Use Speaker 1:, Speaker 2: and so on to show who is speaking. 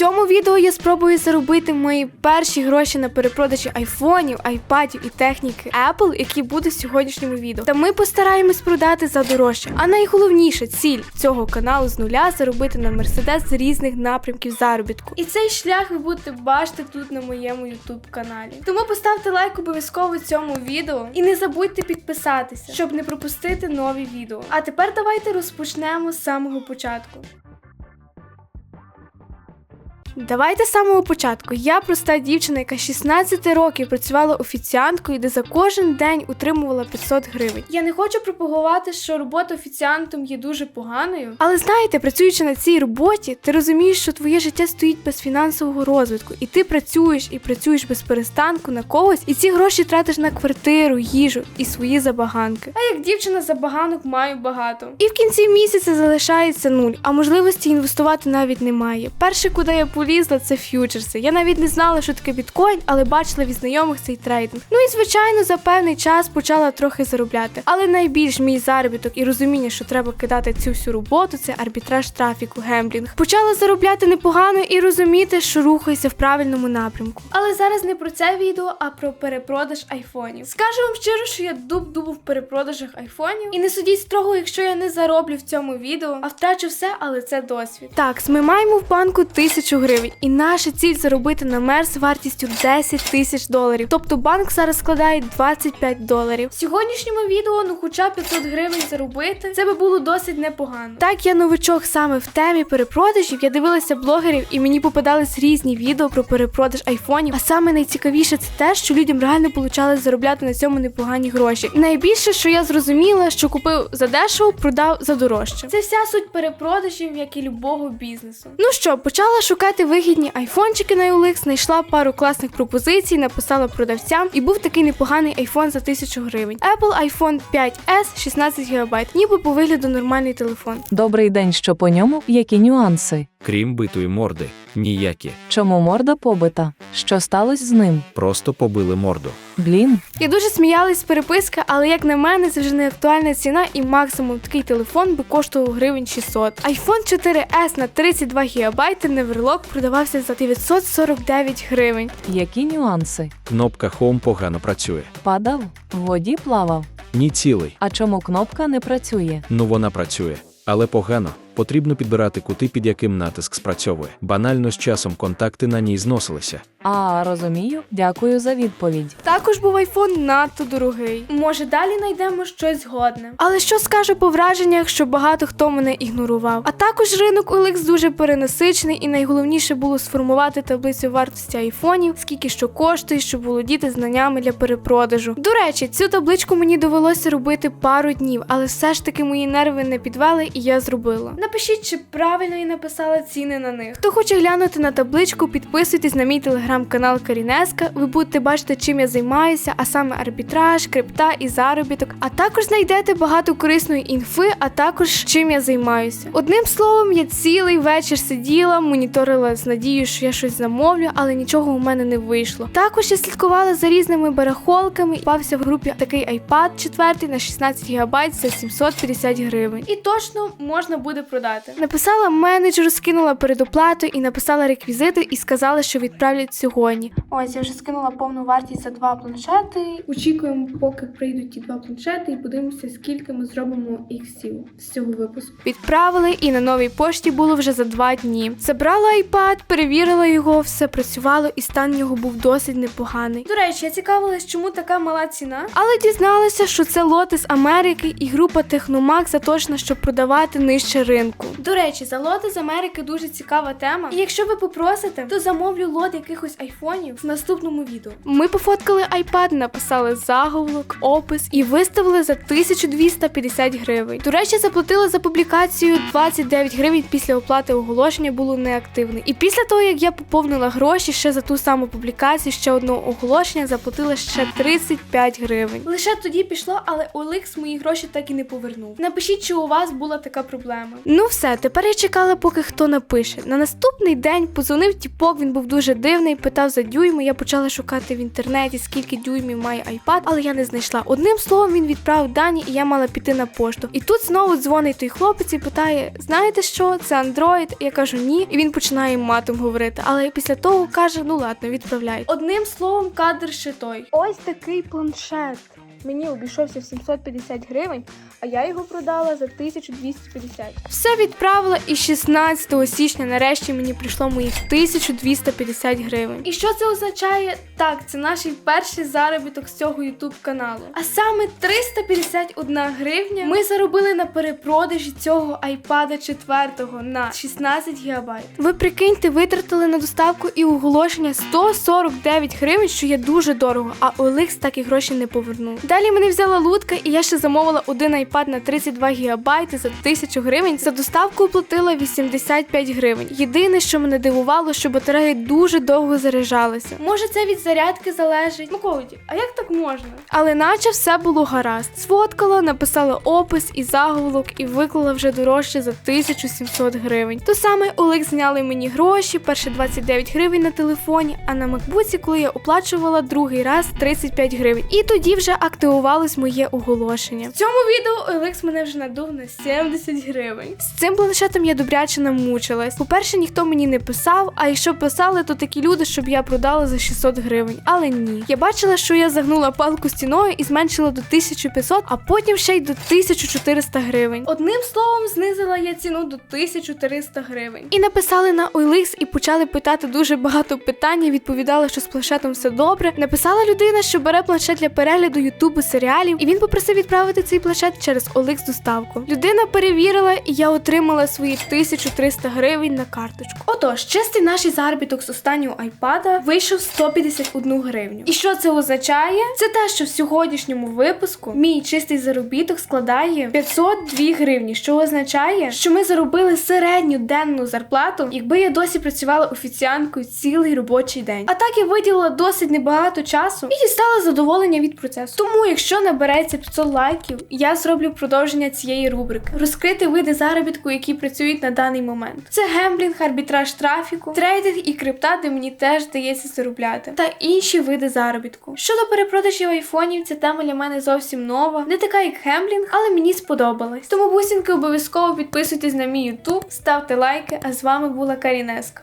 Speaker 1: цьому відео я спробую заробити мої перші гроші на перепродажі айфонів, айпадів і техніки Apple, які будуть в сьогоднішньому відео. Та ми постараємось продати за дорожче. А найголовніша ціль цього каналу з нуля заробити на Mercedes з різних напрямків заробітку. І цей шлях ви будете бачити тут на моєму YouTube каналі. Тому поставте лайк обов'язково цьому відео і не забудьте підписатися, щоб не пропустити нові відео. А тепер давайте розпочнемо з самого початку. Давайте з самого початку. Я проста дівчина, яка 16 років працювала офіціанткою, де за кожен день утримувала 500 гривень. Я не хочу пропагувати, що робота офіціантом є дуже поганою. Але знаєте, працюючи на цій роботі, ти розумієш, що твоє життя стоїть без фінансового розвитку, і ти працюєш і працюєш без перестанку на когось, і ці гроші тратиш на квартиру, їжу і свої забаганки. А як дівчина забаганок маю багато. І в кінці місяця залишається нуль, а можливості інвестувати навіть немає. Перше, куди я полізла, це ф'ючерси. Я навіть не знала, що таке біткоін, але бачила від знайомих цей трейдинг. Ну і звичайно, за певний час почала трохи заробляти. Але найбільш мій заробіток і розуміння, що треба кидати цю всю роботу, це арбітраж трафіку, гемблінг. Почала заробляти непогано і розуміти, що рухаюся в правильному напрямку. Але зараз не про це відео, а про перепродаж айфонів. Скажу вам щиро, що я дуб дубу в перепродажах айфонів. І не судіть строго, якщо я не зароблю в цьому відео, а втрачу все, але це досвід. Так, ми маємо в банку тисячу гривень, і наша ціль заробити на мерс вартістю 10 тисяч доларів. Тобто банк зараз складає 25 доларів. В сьогоднішньому відео, ну хоча 500 гривень заробити, це би було досить непогано. Так, я новичок саме в темі перепродажів. Я дивилася блогерів, і мені попадались різні відео про перепродаж айфонів. А саме найцікавіше це те, що людям реально получали заробляти на цьому непогані гроші. Найбільше, що я зрозуміла, що купив за дешево, продав за дорожче. Це вся суть перепродажів, як і любого бізнесу. Ну що, почала шукати вигідні айфончики на OLX, знайшла пару класних пропозицій, написала продавцям, і був такий непоганий айфон за 1000 гривень. Apple iPhone 5S 16 ГБ, ніби по вигляду нормальний телефон.
Speaker 2: Добрий день, що по ньому, які нюанси?
Speaker 3: Крім битої морди, ніякі.
Speaker 2: Чому морда побита? Що сталося з ним?
Speaker 3: Просто побили морду.
Speaker 2: Блін,
Speaker 1: Я дуже сміялась з переписки, але як на мене, це вже не актуальна ціна, і максимум такий телефон би коштував гривень 600. iPhone 4S на 32 ГБ неверлок продавався за 949 гривень.
Speaker 2: які нюанси?
Speaker 3: Кнопка Home погано працює.
Speaker 2: Падав? В воді плавав?
Speaker 3: Ні цілий.
Speaker 2: А чому кнопка не працює?
Speaker 3: Ну вона працює. Але погано. Потрібно підбирати кути, під яким натиск спрацьовує. Банально з часом контакти на ній зносилися.
Speaker 2: А, розумію, дякую за відповідь.
Speaker 1: Також був айфон надто дорогий. Може, далі знайдемо щось годне. Але що скажу по враженнях, що багато хто мене ігнорував. А також ринок OLX дуже перенасичений, і найголовніше було сформувати таблицю вартості айфонів, скільки що коштує, щоб володіти знаннями для перепродажу. До речі, цю табличку мені довелося робити пару днів, але все ж таки мої нерви не підвели, і я зробила. Напишіть, чи правильно я написала ціни на них. Хто хоче глянути на табличку, підписуйтесь на мій телеграм-канал Карінеска. Ви будете бачити, чим я займаюся, а саме арбітраж, крипта і заробіток. А також знайдете багато корисної інфи, а також чим я займаюся. Одним словом, я цілий вечір сиділа, моніторила з надією, що я щось замовлю, але нічого у мене не вийшло. Також я слідкувала за різними барахолками, попався в групі такий iPad 4 на 16 ГБ за 750 гривень. І точно можна буде продати. Написала менеджеру, скинула передоплату і написала реквізити і сказала, що відправлять сьогодні. Ось я вже скинула повну вартість за два планшети. Очікуємо, поки прийдуть ті два планшети, і подивимося, скільки ми зробимо іксів з цього випуску. Відправили, і на новій пошті було вже за два дні. Забрала iPad, перевірила його, все працювало, і стан його був досить непоганий. До речі, я цікавилась, чому така мала ціна, але дізналася, що це лоти з Америки і група Техномак заточена, щоб продавати нижче ринку. До речі, за лоти з Америки дуже цікава тема. І якщо ви попросите, то замовлю лот якихось айфонів в наступному відео. Ми пофоткали iPad, написали заголовок, опис і виставили за 1250 гривень. До речі, заплатила за публікацію 29 гривень після оплати оголошення було неактивне. І після того, як я поповнила гроші ще за ту саму публікацію, ще одного оголошення заплатила ще 35 гривень. Лише тоді пішло, але OLX мої гроші так і не повернув. Напишіть, чи у вас була така проблема. Ну все, тепер я чекала, поки хто напише. На наступний день позвонив тіпок, він був дуже дивний, питав за дюйми, я почала шукати в інтернеті, скільки дюймів має iPad, але я не знайшла. Одним словом, він відправив дані, і я мала піти на пошту. І тут знову дзвонить той хлопець і питає: знаєте що, це Android? Я кажу ні. І він починає матом говорити. Але після того каже: ну ладно, відправляй. Одним словом, кадр ще той. Ось такий планшет. Мені обійшовся в 750 гривень, а я його продала за 1250. Все відправила, і 16 січня нарешті мені прийшло моїх 1250 гривень. І що це означає? Так, це наш перший заробіток з цього ютуб каналу. А саме 351 гривня ми заробили на перепродажі цього айпада 4 на 16 гігабайт. Ви прикиньте, витратили на доставку і оголошення 149 гривень, що є дуже дорого, а OLX так і гроші не повернув. Далі мене взяла лутка, і я ще замовила один iPad на 32 гігабайти за 1000 гривень. За доставку оплатила 85 гривень. Єдине, що мене дивувало, що батареї дуже довго заряджалися. Може, це від зарядки залежить? Миколоді, а як так можна? Але наче все було гаразд. Сфоткала, написала опис і заголовок і виклала вже дорожче за 1700 гривень. То саме Олег зняли мені гроші, перші 29 гривень на телефоні, а на макбуці, коли я оплачувала другий раз 35 гривень. І тоді вже активувалось моє оголошення. В цьому відео Олекс мене вже надув на 70 гривень. З цим планшетом я добряче намучилась. По-перше, ніхто мені не писав, а якщо писали, то такі люди, щоб я продала за 600 гривень. Але ні. Я бачила, що я загнула палку стіною і зменшила до 1500, а потім ще й до 1400 гривень. Одним словом, знизила я ціну до 1300 гривень. І написали на OLX і почали питати дуже багато питань. Відповідала, що з планшетом все добре. Написала людина, що бере планшет для перегляду ютубу серіалів, і він попросив відправити цей планшет через OLX доставку. Людина перевірила, і я отримала свої 1300 гривень на карточку. Отож, чистий наш заробіток з останнього айпада вийшов 151 гривню. І що це означає? Це те, що в сьогоднішньому випуску мій чистий заробіток складає 502 гривні, що означає, що ми заробили середню денну зарплату, якби я досі працювала офіціанткою цілий робочий день. А так я виділила досить небагато часу і дістала задоволення від процесу. Тому, якщо набереться 500 лайків, я зроблю продовження цієї рубрики: розкрити види заробітку, які працюють на даний момент. Це гемблінг, арбітраж трафіку, трейдинг і крипта, де мені теж вдається заробляти, та інші види заробітку. Щодо перепродажів айфонів, ця тема для мене зовсім нова, не така як гемблінг, але мені сподобалась. Тому бусінки обов'язково підписуйтесь на мій ютуб, ставте лайки. А з вами була Карінеска.